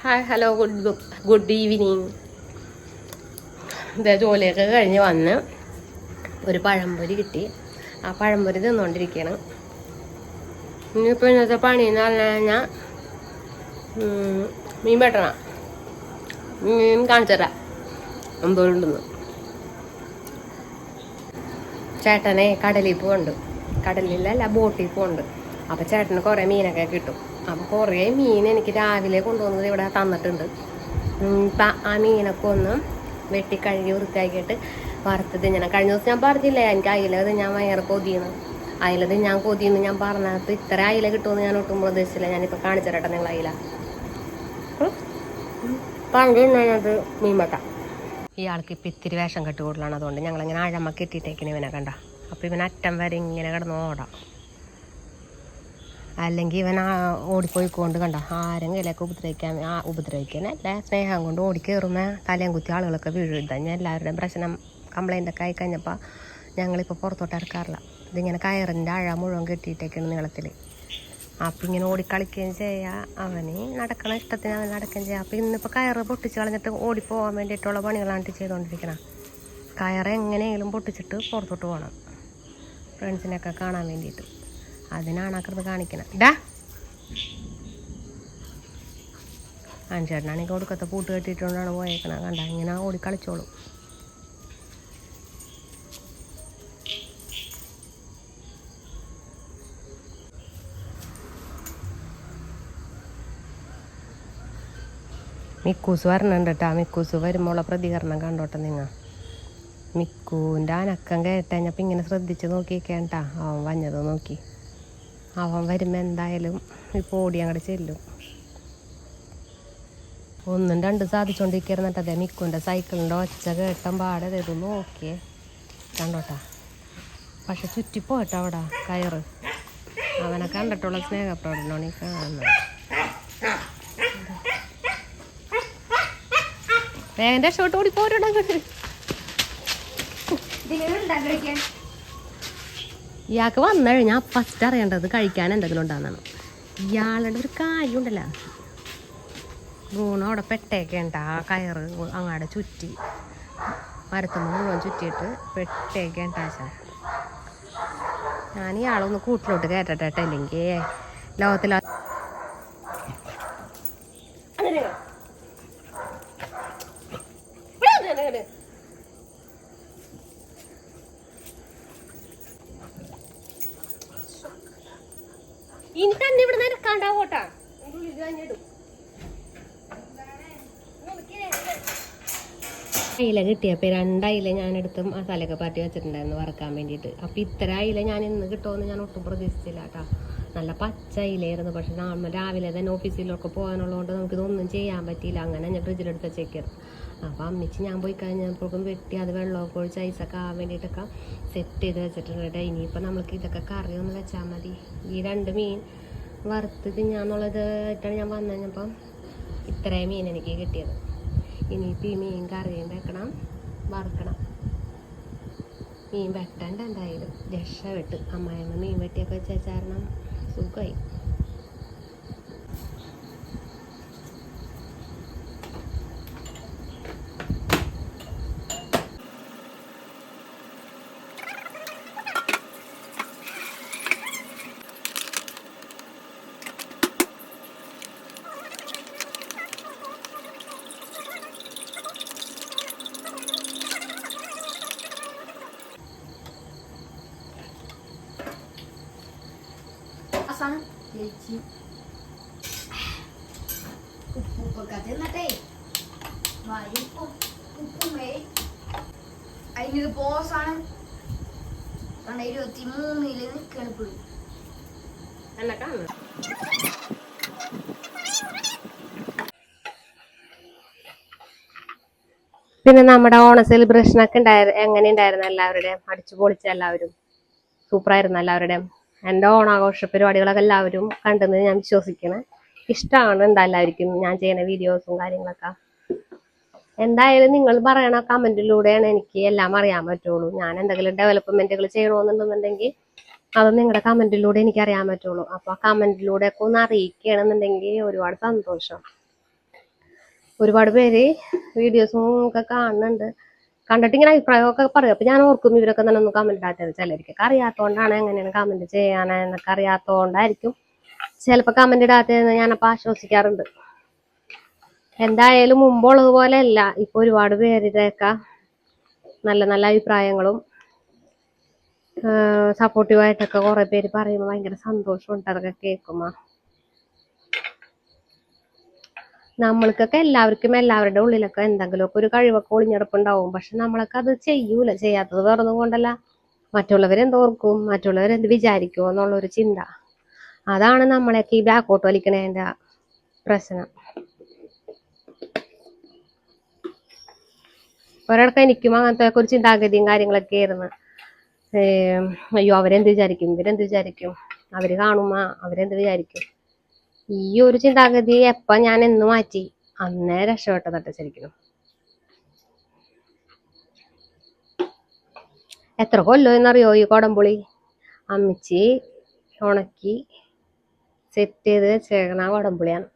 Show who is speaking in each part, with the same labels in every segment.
Speaker 1: Hi hello good good evening ഇതേ ജോലിയൊക്കെ കഴിഞ്ഞ് വന്ന് ഒരു പഴംപൊരി കിട്ടി. ആ പഴംപൊരി തിന്നുകൊണ്ടിരിക്കുകയാണ് ഇനിയിപ്പോൾ ഇന്നത്തെ പണി എന്ന് പറഞ്ഞു കഴിഞ്ഞാൽ മീൻ വെട്ടണം മീൻ കാണിച്ചു തരാം. എന്തോരുണ്ടെന്ന് ചേട്ടനെ കടലിൽ പോകുന്നുണ്ട് കടലിലല്ല ബോട്ടിൽ പോകുന്നുണ്ട് അപ്പോൾ ചേട്ടന് കുറേ മീനൊക്കെ കിട്ടും. അപ്പോൾ കുറേ മീൻ എനിക്ക് രാവിലെ കൊണ്ടുവന്നത് ഇവിടെ തന്നിട്ടുണ്ട്. ആ മീനൊക്കെ ഒന്ന് വെട്ടിക്കഴുകി വൃത്തിയാക്കിയിട്ട് വറുത്തത് ഞാൻ കഴിഞ്ഞ ദിവസം ഞാൻ പറഞ്ഞില്ലേ എനിക്ക് അയിലത് ഞാൻ വയറ് കൊതിയുന്നു അയിലത് ഞാൻ കൊതിയെന്ന് ഞാൻ പറഞ്ഞത് ഇത്ര അയില കിട്ടുമെന്ന് ഞാൻ ഒട്ടും പ്രതീക്ഷിച്ചില്ല ഞാനിപ്പോൾ കാണിച്ചു തരട്ടെ നിങ്ങൾ അയില. പണ്ട് ഞാനത് മീൻ വെക്കാം. ഇയാൾക്ക് ഇപ്പം ഇത്തിരി വേഷം കെട്ടുകൂടലാണ് അതുകൊണ്ട് ഞങ്ങളിങ്ങനെ അഴമ്മ കെട്ടിയിട്ടേക്കിന് ഇവനെ കണ്ട. അപ്പം ഇവൻ അറ്റം വരെ ഇങ്ങനെ കിടന്ന് ഓടാം. അല്ലെങ്കിൽ ഇവൻ ഓടിപ്പോയിക്കൊണ്ട് കണ്ട ആരെങ്കിലൊക്കെ ഉപദ്രവിക്കാൻ ആ ഉപദ്രവിക്കാനല്ല സ്നേഹം കൊണ്ട് ഓടി കയറുമ്പോൾ തലയും കുത്തി ആളുകളൊക്കെ വീഴും. ഞാൻ എല്ലാവരുടെയും പ്രശ്നം. കംപ്ലൈന്റ് ഒക്കെ ആയിക്കഴിഞ്ഞപ്പോൾ ഞങ്ങളിപ്പോൾ പുറത്തോട്ട് ഇറക്കാറില്ല. ഇതിങ്ങനെ കയറിന്റെ ആഴ മുഴുവൻ കെട്ടിയിട്ടേക്കാണ് നീളത്തിൽ അപ്പം ഇങ്ങനെ ഓടിക്കളിക്കുകയും ചെയ്യാം. അവന് നടക്കണ ഇഷ്ടത്തിന് അവൻ നടക്കുകയും ചെയ്യാം. അപ്പം ഇന്നിപ്പോൾ കയറ് പൊട്ടിച്ച് കളഞ്ഞിട്ട് ഓടിപ്പോകാൻ വേണ്ടിയിട്ടുള്ള പണികളാണ് ഇത് ചെയ്തുകൊണ്ടിരിക്കണം കയറ് എങ്ങനെയെങ്കിലും പൊട്ടിച്ചിട്ട് പുറത്തോട്ട് പോകണം ഫ്രണ്ട്സിനെയൊക്കെ കാണാൻ വേണ്ടിയിട്ട്. അതിനാണ് അക്കൃത് കാണിക്കണം. ഡാ. അഞ്ചേട്ടനാണെങ്കിൽ കൊടുക്കത്തെ പൂട്ട് കെട്ടിയിട്ടുകൊണ്ടാണ് പോയേക്കണത് കണ്ട ഇങ്ങനെ ഓടി കളിച്ചോളും. മിക്കൂസ് വരണുണ്ട് കേട്ടോ മിക്കൂസ് വരുമ്പോഴുള്ള പ്രതികരണം കണ്ടോട്ടെ നിങ്ങൾ മിക്കൂന്റെ അനക്കം കേട്ടുകഴിഞ്ഞപ്പോൾ ഇങ്ങനെ ശ്രദ്ധിച്ച് നോക്കിക്കേണ്ട അവൻ വഞ്ഞത് നോക്കി. അവൻ വരുമ്പോൾ എന്തായാലും ഇപ്പോൾ ഓടി അങ്ങോട്ട് ചെല്ലും. ഒന്നും രണ്ടും സാധിച്ചുകൊണ്ടിരിക്കുന്നിട്ട് അതെ മിക്കുന്റെ സൈക്കിളിന്റെ ഒച്ച കേട്ടം പാടെ ഇത് നോക്കിയേ. കണ്ടോട്ടാ? പക്ഷെ ചുറ്റിപ്പോട്ടോ അവിടെ കയറ്. അവനെ കണ്ടിട്ടുള്ള സ്നേഹപ്രകടനമാണ് ഈ കാണുന്നത്. വേഗം രക്ഷപ്പെട്ട് ഓടി പോരൂടാ അങ്ങോട്ട് ഇയാൾക്ക് വന്നു കഴിഞ്ഞാൽ ഫസ്റ്റ് അറിയേണ്ടത് കഴിക്കാൻ എന്തെങ്കിലും ഉണ്ടാകുന്നതാണ് ഇയാളുടെ ഒരു കാര്യമുണ്ടല്ലോ ഗുണം അവിടെ പെട്ടേക്കേണ്ട ആ കയറ് അങ്ങാടെ ചുറ്റി. മരത്തുമ്പോൾ മുഴുവൻ ചുറ്റിയിട്ട് പെട്ടേക്കേണ്ട ഞാൻ ഇയാളൊന്ന് കൂട്ടിലോട്ട് കയറ്റട്ടെ അല്ലെങ്കിൽ ലോകത്തില ഇനി തന്നെ ഇവിടെ നിരക്കാണ്ടാവോട്ടാ അയില കിട്ടിയപ്പോൾ രണ്ടയില ഞാൻ എടുത്ത് മസാലയൊക്കെ പാറ്റി വെച്ചിട്ടുണ്ടായിരുന്നു വറക്കാൻ വേണ്ടിയിട്ട്. അപ്പൊ ഇത്ര ഇല ഞാൻ ഇന്ന് കിട്ടുമെന്ന് ഞാൻ ഒട്ടും പ്രതീക്ഷിച്ചില്ല കേട്ടോ നല്ല പച്ച അയിലായിരുന്നു. പക്ഷെ നമ്മൾ രാവിലെ തന്നെ ഓഫീസിലൊക്കെ പോകാനുള്ളതുകൊണ്ട് നമുക്കിതൊന്നും ചെയ്യാൻ പറ്റിയില്ല. അങ്ങനെ ഞാൻ ഫ്രിഡ്ജിലെടുത്ത് വെച്ചേക്കായിരുന്നു. അപ്പോൾ അമ്മച്ചി ഞാൻ പോയി കഴിഞ്ഞപ്പോഴേക്കും വെട്ടി അത് വെള്ളമൊക്കെ ഒഴിച്ച് ഐസൊക്കെ ആവാൻ വേണ്ടിയിട്ടൊക്കെ സെറ്റ് ചെയ്ത് വെച്ചിട്ടുണ്ട് കേട്ടോ. ഇനിയിപ്പോൾ നമുക്ക് ഇതൊക്കെ കറി ഒന്ന് വെച്ചാൽ മതി. ഈ രണ്ട് മീൻ വറുത്ത് തിന്നാന്നുള്ളത് ആയിട്ടാണ് ഞാൻ വന്നു കഴിഞ്ഞപ്പം ഇത്രയും മീൻ എനിക്ക് കിട്ടിയത്. ഇനിയിപ്പോൾ ഈ മീൻ കറിയും വെക്കണം വറുക്കണം. മീൻ വെട്ടണ്ട എന്തായാലും. രക്ഷ വെട്ട്. അമ്മായിമ്മ മീൻ വെട്ടിയൊക്കെ വെച്ചാൽ കാരണം സുഖമായി
Speaker 2: അവസാനം ചേച്ചി. ഉപ്പൊക്കെ തിന്നട്ടെ വാരി ഉപ്പും. ഉപ്പുമേ. അതിനൊരു പോസാണ് കാരണം ഇരുപത്തി മൂന്നിൽ നിൽക്കണം ഇപ്പോഴും
Speaker 1: എന്നെ കാണുന്നു. പിന്നെ നമ്മുടെ ഓണ സെലിബ്രേഷൻ ഒക്കെ ഉണ്ടായത് എങ്ങനെ ഉണ്ടായിരുന്നു എല്ലാവരുടെയും? അടിച്ചു പൊളിച്ച എല്ലാവരും സൂപ്പറായിരുന്നു എല്ലാവരുടെയും. എന്റെ ഓണാഘോഷ പരിപാടികളൊക്കെ എല്ലാവരും കണ്ടെന്ന് ഞാൻ വിശ്വസിക്കണം. ഇഷ്ടമാണ് എന്താ എല്ലാവർക്കും ഞാൻ ചെയ്യുന്ന വീഡിയോസും കാര്യങ്ങളൊക്കെ. എന്തായാലും നിങ്ങൾ പറയണ കമന്റിലൂടെയാണ് എനിക്ക് എല്ലാം അറിയാൻ പറ്റുള്ളൂ. ഞാൻ എന്തെങ്കിലും ഡെവലപ്മെന്റുകൾ ചെയ്യണമെന്നുണ്ടെന്നുണ്ടെങ്കിൽ അത് നിങ്ങളുടെ കമന്റിലൂടെ എനിക്ക് അറിയാൻ പറ്റുള്ളൂ. അപ്പോൾ ആ കമന്റിലൂടെ ഒക്കെ ഒന്ന് അറിയിക്കുകയാണെന്നുണ്ടെങ്കിൽ ഒരുപാട് സന്തോഷം. ഒരുപാട് പേര് വീഡിയോസും ഒക്കെ കാണുന്നുണ്ട്. കണ്ടിട്ട് ഇങ്ങനെ അഭിപ്രായമൊക്കെ പറയും. അപ്പൊ ഞാൻ ഓർക്കും ഇവരൊക്കെ തന്നെ ഒന്നും കമന്റ് ഇടാത്തത്. ചിലർക്കൊക്കെ അറിയാത്തോണ്ടാണ് എങ്ങനെയാണ് കമന്റ് ചെയ്യാനെന്നൊക്കെ അറിയാത്തോണ്ടായിരിക്കും. ചിലപ്പോ കമന്റ് ഇടാത്തതെന്ന് ഞാനപ്പോ ആശ്വസിക്കാറുണ്ട്. എന്തായാലും മുമ്പുള്ളത് പോലെ അല്ല. ഇപ്പൊ ഒരുപാട് പേരുടെയൊക്കെ നല്ല നല്ല അഭിപ്രായങ്ങളും സപ്പോർട്ടീവായിട്ടൊക്കെ കുറെ പേര് പറയുമ്പോൾ ഭയങ്കര സന്തോഷമുണ്ട്. അതൊക്കെ കേൾക്കുമ്പോ. നമ്മൾക്കൊക്കെ എല്ലാവർക്കും എല്ലാവരുടെ ഉള്ളിലൊക്കെ എന്തെങ്കിലുമൊക്കെ ഒരു കഴിവൊക്കെ ഒളിഞ്ഞിടപ്പുണ്ടാവും. പക്ഷെ നമ്മളൊക്കെ അത് ചെയ്യൂല. ചെയ്യാത്തത് വേറൊന്നും കൊണ്ടല്ല. മറ്റുള്ളവരെന്തോർക്കും മറ്റുള്ളവരെന്ത് വിചാരിക്കുമോ എന്നുള്ളൊരു ചിന്ത. അതാണ് നമ്മളെയൊക്കെ ഈ ബാക്കോട്ട് വലിക്കണതിന്റെ പ്രശ്നം. ഒരിടക്ക് എനിക്കും അങ്ങനത്തെ ഒരു ചിന്താഗതിയും കാര്യങ്ങളൊക്കെ ആയിരുന്നു. അയ്യോ അവരെന്ത് വിചാരിക്കും? ഇവരെന്ത് വിചാരിക്കും? അവർ കാണുമ്പോ അവരെന്ത് വിചാരിക്കും? ഈ ഒരു ചിന്താഗതി എപ്പ ഞാൻ എന്ന് മാറ്റി അന്നേ രക്ഷപ്പെട്ടതട്ടെ ശരിക്കും. എത്ര കൊല്ലോ എന്നറിയോ ഈ കൊടംപുളി? അമ്മിച്ചി ഉണക്കി സെറ്റ് ചെയ്ത് വെച്ചേക്കണ കൊടംപുളിയാണ്.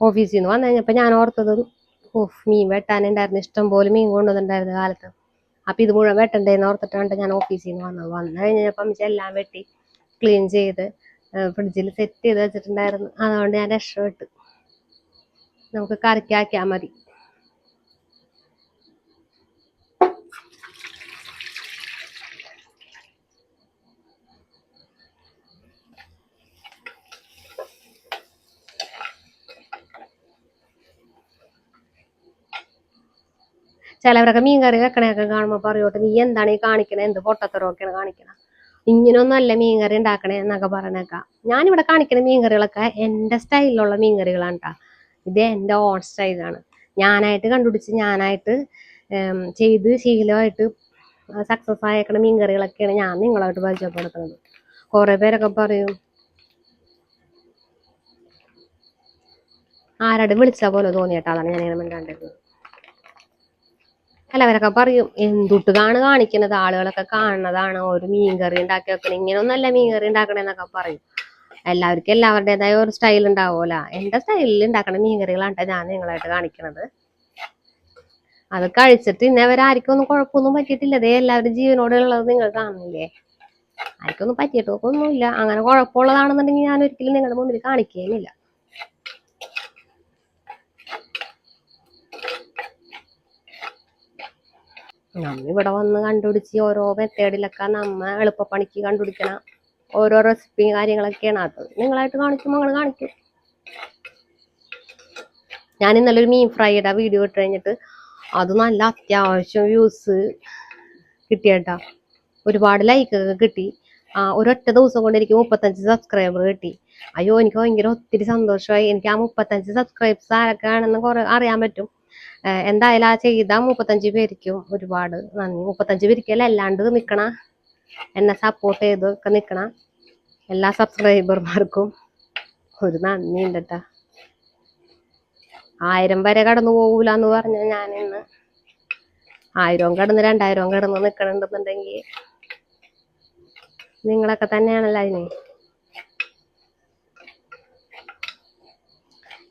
Speaker 1: ഓഫീസിൽ നിന്ന് വന്നു ഞാൻ ഓർത്തത് ഓഫ് മീൻ വെട്ടാനുണ്ടായിരുന്നു. ഇഷ്ടം പോലെ മീൻ കൊണ്ടുവന്നിട്ടുണ്ടായിരുന്നു കാലത്ത്. അപ്പൊ ഇത് മുഴുവൻ വെട്ടണ്ടേന്ന് ഓർത്തിട്ടാണ് ഞാൻ ഓഫീസിൽ നിന്ന് വന്നത് വന്നു കഴിഞ്ഞപ്പം എല്ലാം വെട്ടി ക്ലീൻ ചെയ്ത് ഫ്രിഡ്ജിൽ സെറ്റ് ചെയ്ത് വെച്ചിട്ടുണ്ടായിരുന്നു. അതുകൊണ്ട് ഞാൻ രക്ഷപ്പെട്ട്. നമുക്ക് കറിക്കാക്കിയാൽ മതി. ചിലവരൊക്കെ മീൻ കറി വെക്കണയൊക്കെ കാണുമ്പോൾ പറയോട്ട് നീ എന്താണ് ഈ കാണിക്കണേ? എന്ത് പൊട്ടത്തരമൊക്കെയാണ് കാണിക്കണേ? ഇങ്ങനൊന്നല്ല മീൻ കറി ഉണ്ടാക്കണേ എന്നൊക്കെ പറഞ്ഞേക്ക ഞാനിവിടെ കാണിക്കുന്ന മീൻ കറികളൊക്കെ എന്റെ സ്റ്റൈലിലുള്ള മീൻ കറികളാണ് കേട്ടോ ഇത് എന്റെ ഓൺ സ്റ്റൈലാണ്. ഞാനായിട്ട് കണ്ടുപിടിച്ച് ഞാനായിട്ട് ചെയ്ത് ശീലമായിട്ട് സക്സസ് ആയേക്കണ മീൻ കറികളൊക്കെയാണ് ഞാൻ നിങ്ങളായിട്ട് പരിചയപ്പെടുത്തുന്നത്. കുറെ പേരൊക്കെ പറയും ആരാടും വിളിച്ച പോലെ തോന്നിയിട്ടാണ് ഞാൻ ഇങ്ങനെ മിണ്ടാണ്ടിരുന്നത് ചിലവരൊക്കെ പറയും എന്തുട്ടുകാണ് കാണിക്കുന്നത്? ആളുകളൊക്കെ കാണുന്നതാണ്. ഒരു മീൻകറി ഉണ്ടാക്കി വെക്കണേ. ഇങ്ങനൊന്നല്ല മീൻകറി ഉണ്ടാക്കണേന്നൊക്കെ പറയും. എല്ലാവർക്കും എല്ലാവരുടേതായ ഒരു സ്റ്റൈൽ ഉണ്ടാവുമല്ലോ. എന്റെ സ്റ്റൈലിൽ ഉണ്ടാക്കണ മീൻകറികളാണ് ഞാൻ നിങ്ങളായിട്ട് കാണിക്കണത്. അത് കഴിച്ചിട്ട് ഇന്നവരാർക്കും ഒന്നും കുഴപ്പമൊന്നും പറ്റിയിട്ടില്ല. അതേ എല്ലാവരും ജീവനോടുള്ളത് നിങ്ങൾ കാണുന്നില്ലേ? ആർക്കൊന്നും പറ്റിയിട്ടൊന്നുമില്ല അങ്ങനെ കുഴപ്പമുള്ളതാണെന്നുണ്ടെങ്കിൽ ഞാൻ ഒരിക്കലും നിങ്ങളുടെ മുമ്പിൽ കാണിക്കുകയുമില്ല നമ്മ ഇവിടെ വന്ന് കണ്ടുപിടിച്ച് ഓരോ മെത്തേഡിലൊക്കെ നമ്മ എളുപ്പപ്പണിക്ക് കണ്ടുപിടിക്കണ ഓരോ റെസിപ്പിയും കാര്യങ്ങളൊക്കെയാണ്. അത് നിങ്ങളായിട്ട് കാണിക്കുമ്പോൾ നിങ്ങൾ കാണിക്കും. ഞാൻ ഇന്നലെ ഒരു മീൻ ഫ്രൈയുടെ വീഡിയോ ഇട്ട് കഴിഞ്ഞിട്ട് അത് നല്ല അത്യാവശ്യം വ്യൂസ് കിട്ടിയേട്ടാ. ഒരുപാട് ലൈക്കൊക്കെ കിട്ടി. ഒരൊറ്റ ദിവസം കൊണ്ട് എനിക്ക് മുപ്പത്തഞ്ച് സബ്സ്ക്രൈബർ കിട്ടി. അയ്യോ എനിക്ക് ഭയങ്കര ഒത്തിരി സന്തോഷമായി. എനിക്ക് ആ മുപ്പത്തഞ്ച് സബ്സ്ക്രൈബ്സ് ആരൊക്കെ ആണെന്ന് കുറെ അറിയാൻ പറ്റും. എന്തായാലും ആ ചെയ്ത മുപ്പത്തഞ്ച് പേർക്കും ഒരുപാട് നന്ദി. മുപ്പത്തഞ്ച് പേർക്കല്ല അല്ലാണ്ട് നിക്കണ. എന്നെ സപ്പോർട്ട് ചെയ്ത് ഒക്കെ നിക്കണ എല്ലാ സബ്സ്ക്രൈബർമാർക്കും ഒരു നന്ദി ഉണ്ട് ആയിരം വരെ കടന്നു പോകൂല എന്ന് പറഞ്ഞ ഞാൻ ഇന്ന്. ആയിരവും കടന്ന് രണ്ടായിരവും കടന്ന് നിക്കണെന്നുണ്ടെങ്കിൽ നിങ്ങളൊക്കെ തന്നെയാണല്ലോ അതിന്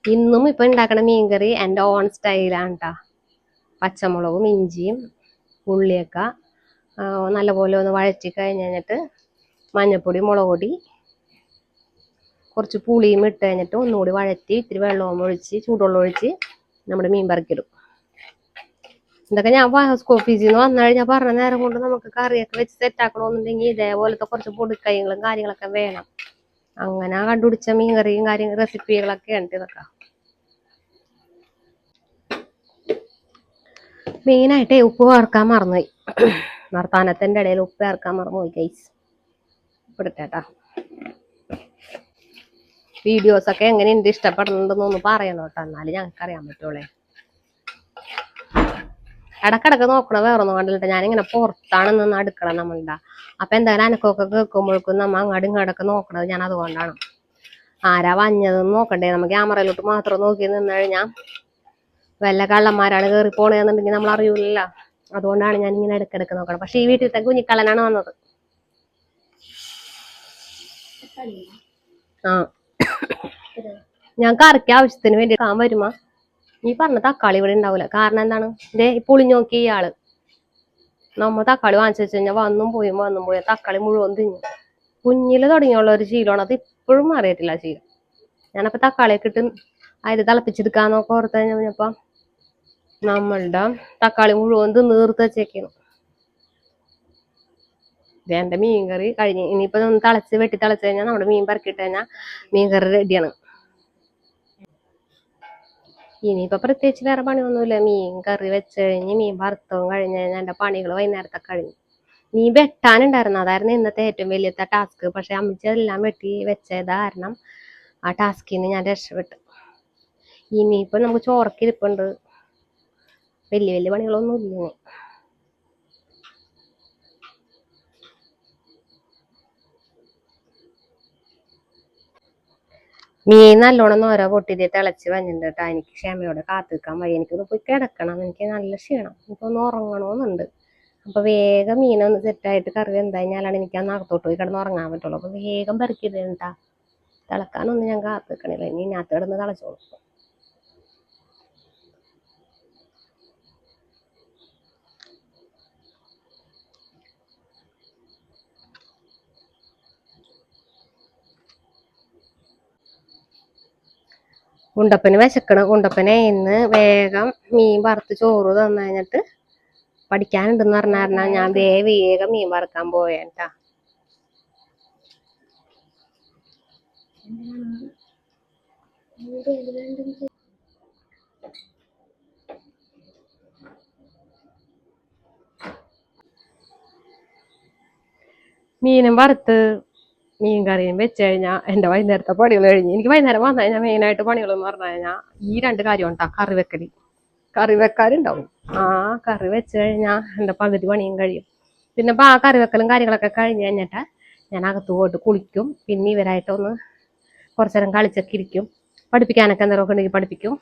Speaker 1: ഇന്നും ഇപ്പൊ ഉണ്ടാക്കണ മീൻകറി എന്റെ ഓൺ സ്റ്റൈലാണ് കേട്ടോ പച്ചമുളകും ഇഞ്ചിയും ഉള്ളിയൊക്കെ. നല്ലപോലെ ഒന്ന് വഴറ്റി കഴിഞ്ഞ് കഴിഞ്ഞിട്ട് മഞ്ഞൾപ്പൊടി മുളക് പൊടി കുറച്ച് പുളിയും ഇട്ട് കഴിഞ്ഞിട്ട് ഒന്നുകൂടി വഴറ്റി ഇത്തിരി വെള്ളവും ഒഴിച്ച് ചൂടുവെള്ളം ഒഴിച്ച് നമ്മുടെ മീൻ പറക്കിടും ഇതൊക്കെ ഞാൻ ഓഫീസിൽ നിന്ന് വന്നു കഴിഞ്ഞാൽ പറഞ്ഞ നേരം കൊണ്ട് നമുക്ക് കറിയൊക്കെ വെച്ച് സെറ്റ് ആക്കണമെന്നുണ്ടെങ്കിൽ ഇതേപോലത്തെ കുറച്ച് പൊടിക്കൈകളും കാര്യങ്ങളൊക്കെ വേണം. അങ്ങനെ കണ്ടുപിടിച്ച മീൻ കറിയും കാര്യം റെസിപ്പികളൊക്കെ ഉണ്ട് ഇതൊക്കെ മെയിനായിട്ട് ഉപ്പ് ചേർക്കാൻ മറന്നുപോയി. വർത്താനത്തിന്റെ ഇടയിൽ ഉപ്പ് ചേർക്കാൻ മറന്നുപോയി ഗൈസ് ഇവിടുത്തേട്ടാ വീഡിയോസൊക്കെ എങ്ങനെയുണ്ട്? ഇഷ്ടപ്പെടുന്നുണ്ടെന്നൊന്ന് പറയണം കേട്ടോ എന്നാലും ഞങ്ങൾക്കറിയാൻ പറ്റുള്ളേ. ഇടക്കിടക്ക് നോക്കണ വേറെ ഒന്നും കണ്ടില്ല. ഞാനിങ്ങനെ പുറത്താണ് നിന്ന് അടുക്കള നമ്മളുടെ. അപ്പൊ എന്തായാലും അനക്കൊക്കെ കേൾക്കുമ്പോഴേക്കും നമ്മ അങ്ങാടും ഇങ്ങോട്ടൊക്കെ നോക്കണത് ഞാൻ അതുകൊണ്ടാണ്. ആരാ വഞ്ഞതെന്ന് നോക്കണ്ടേ? നമ്മ ക്യാമറയിലോട്ട് മാത്രം നോക്കി നിന്ന് കഴിഞ്ഞാൽ വല്ല കള്ളന്മാരാണ് കയറി പോണേന്നുണ്ടെങ്കിൽ നമ്മൾ അറിയൂല അതുകൊണ്ടാണ് ഞാൻ ഇങ്ങനെ ഇടക്കിടക്ക് നോക്കണം പക്ഷെ ഈ വീട്ടിലത്തെ കുഞ്ഞിക്കള്ളനാണ് വന്നത്. ആ. ഞാൻ കറിക്ക് ആവശ്യത്തിന് വേണ്ടി കാൻ വരുമാ. നീ പറഞ്ഞ തക്കാളി ഇവിടെ ഉണ്ടാവില്ല കാരണം എന്താണ്? ഇതേ ഈ നോക്കി ഇയാൾ നമ്മ തക്കാളി വാങ്ങിച്ചു വെച്ച് കഴിഞ്ഞാൽ വന്നും പോയും വന്നും പോയും. തക്കാളി മുഴുവൻ തിന്നു. കുഞ്ഞിൽ തുടങ്ങിയുള്ള ഒരു ശീലമാണ്. അത് ഇപ്പോഴും മാറിയിട്ടില്ല ശീലം. ഞാനപ്പോ തക്കാളിയൊക്കെ ഇട്ട് അതിൽ തിളപ്പിച്ചെടുക്കാന്നൊക്കെ ഓർത്ത് കഴിഞ്ഞപ്പോ നമ്മളുടെ തക്കാളി മുഴുവൻ തിന്ന് തീർത്ത് വെച്ചേക്കുന്നു ഇത് എന്റെ മീൻകറി കഴിഞ്ഞ്. ഇനിയിപ്പോ തിളച്ച് വെട്ടി തിളച്ച് കഴിഞ്ഞാൽ നമ്മുടെ മീൻ പറക്കിട്ട് കഴിഞ്ഞാൽ മീൻകറി റെഡിയാണ് ഇനിയിപ്പോ പ്രത്യേകിച്ച് വേറെ പണിയൊന്നുമില്ല. മീൻ കറി വെച്ച് കഴിഞ്ഞ് മീൻ വറുത്തവും കഴിഞ്ഞ് കഴിഞ്ഞാൽ എന്റെ പണികൾ വൈകുന്നേരത്തെ കഴിഞ്ഞു. മീൻ വെട്ടാനുണ്ടായിരുന്നു. അതായിരുന്നു ഇന്നത്തെ ഏറ്റവും വലിയത്തെ ടാസ്ക്. പക്ഷെ അമ്മച്ചി അതെല്ലാം വെട്ടി വെച്ചത് കാരണം ആ ടാസ്കിൽ നിന്ന് ഞാൻ രക്ഷപ്പെട്ടു. ഇനിയിപ്പോ നമുക്ക് ചോറൊക്കെ ഇരിപ്പുണ്ട്. വലിയ വലിയ പണികളൊന്നും ഇല്ല മീൻ നല്ലോണം ഓരോ പൊട്ടിതേ തിളച്ച് വന്നിട്ടുണ്ട് കേട്ടോ. എനിക്ക് ക്ഷമയോടെ കാത്തു നിൽക്കാൻ വയ്യ. എനിക്കൊന്ന് പോയി കിടക്കണം. എനിക്ക് നല്ല ക്ഷീണം. എനിക്ക് ഒന്ന് ഉറങ്ങണമെന്നുണ്ട്. അപ്പൊ വേഗം മീനൊന്ന് സെറ്റായിട്ട് കറി എന്താ കഴിഞ്ഞാലാണ് എനിക്ക് ആ നടത്തോട്ട് പോയി കിടന്ന് ഉറങ്ങാൻ പറ്റുള്ളൂ. അപ്പൊ വേഗം പെറുക്കിയിട്ടാ തിളക്കാനൊന്നും ഞാൻ കാത്തു നിൽക്കണില്ല ഇനി ഇതിനകത്ത് കിടന്ന് തിളച്ചോളൂ. ഉണ്ടപ്പന് വിശക്കണം. ഉണ്ടപ്പനെ ഇന്ന് വേഗം മീൻ വറുത്ത് ചോറ് തന്നു കഴിഞ്ഞിട്ട് പഠിക്കാനുണ്ടെന്ന് പറഞ്ഞാൽ ഞാൻ ദേ വേഗം മീൻ വറുക്കാൻ പോയേട്ടാ. മീനും വറുത്ത് മീൻ കറിയും വെച്ച് കഴിഞ്ഞാൽ എന്റെ വൈകുന്നേരത്തെ പണികൾ കഴിഞ്ഞ്. എനിക്ക് വൈകുന്നേരം വന്നു കഴിഞ്ഞാൽ മെയിനായിട്ട് പണികളെന്ന് പറഞ്ഞു കഴിഞ്ഞാൽ ഈ രണ്ട് കാര്യം ഉണ്ടാ കറി വെക്കൽ. കറി വെക്കാറുണ്ടാവും. ആ കറി വെച്ച് കഴിഞ്ഞാൽ എന്റെ പകുതി പണിയും കഴിയും. പിന്നെ ആ കറി വെക്കലും കാര്യങ്ങളൊക്കെ കഴിഞ്ഞ് കഴിഞ്ഞിട്ട് ഞാൻ അകത്ത് പോയിട്ട് കുളിക്കും. പിന്നെ ഇവരായിട്ടൊന്ന് കുറച്ചു നേരം കളിച്ചൊക്കെ ഇരിക്കും. പഠിപ്പിക്കാനൊക്കെ എന്തെങ്കിലുമൊക്കെ ഉണ്ടെങ്കിൽ പഠിപ്പിക്കും.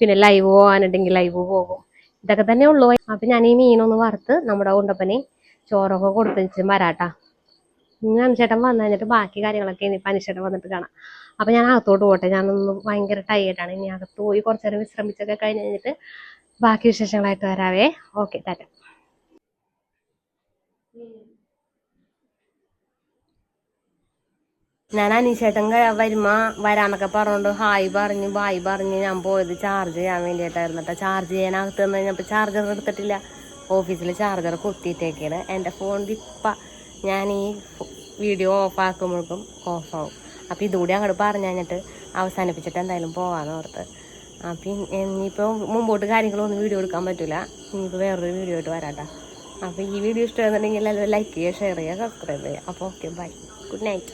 Speaker 1: പിന്നെ ലൈവ് പോകാനുണ്ടെങ്കിൽ ലൈവ് പോകും. ഇതൊക്കെ തന്നെ ഉള്ളൂ അപ്പം ഞാൻ ഈ മീനൊന്ന് വറുത്ത് നമ്മുടെ ഉണ്ടപ്പനെ ചോറൊക്കെ കൊടുത്തിച്ച് വരാട്ടാ. ഞാൻ ചേട്ടൻ വന്നു കഴിഞ്ഞിട്ട് ബാക്കി കാര്യങ്ങളൊക്കെ ഇനി പനിച്ചേട്ടൻ വന്നിട്ട് കാണാം. അപ്പൊ ഞാൻ അകത്തോട്ട് പോട്ടെ. ഞാനൊന്ന് ഭയങ്കര ടയേർഡാണ് ഇനി അകത്ത് പോയി കുറച്ച് നേരം വിശ്രമിച്ചൊക്കെ കഴിഞ്ഞ് കഴിഞ്ഞിട്ട് ബാക്കി വിശേഷങ്ങളായിട്ട് വരാവേ. Okay tata. ഞാൻ അനീഷേട്ടൻ വരുമ്പോ വരാന്നൊക്കെ പറഞ്ഞോണ്ട് ഹായ് പറഞ്ഞു ബായ് പറഞ്ഞു ഞാൻ പോയത് ചാർജ് ചെയ്യാൻ വേണ്ടിയിട്ടായിരുന്നു. കേട്ടോ ചാർജ് ചെയ്യാൻ അകത്ത് നിന്ന് കഴിഞ്ഞപ്പോൾ ചാർജർ എടുത്തിട്ടില്ല. ഓഫീസിൽ ചാർജർ കുത്തിയിട്ടേക്കാണ്. എന്റെ ഫോണിൽ ഇപ്പം ഞാൻ ഈ വീഡിയോ ഓഫാക്കുമ്പോഴേക്കും ഓഫാവും. അപ്പോൾ ഇതുകൂടി അങ്ങോട്ട് പറഞ്ഞു കഴിഞ്ഞിട്ട് അവസാനിപ്പിച്ചിട്ട് എന്തായാലും പോകാമെന്ന് ഓർത്ത്. അപ്പം ഇനിയിപ്പോൾ മുമ്പോട്ട് കാര്യങ്ങളൊന്നും വീഡിയോ എടുക്കാൻ പറ്റില്ല ഇനിയിപ്പോൾ വേറൊരു വീഡിയോ ആയിട്ട് വരാട്ടാ. അപ്പോൾ ഈ വീഡിയോ ഇഷ്ടമായിരുന്നുണ്ടെങ്കിൽ എല്ലാവരും ലൈക്ക് ചെയ്യുക ഷെയർ ചെയ്യുക സബ്സ്ക്രൈബ് ചെയ്യുക. അപ്പോൾ ഓക്കെ ബൈ ഗുഡ് നൈറ്റ്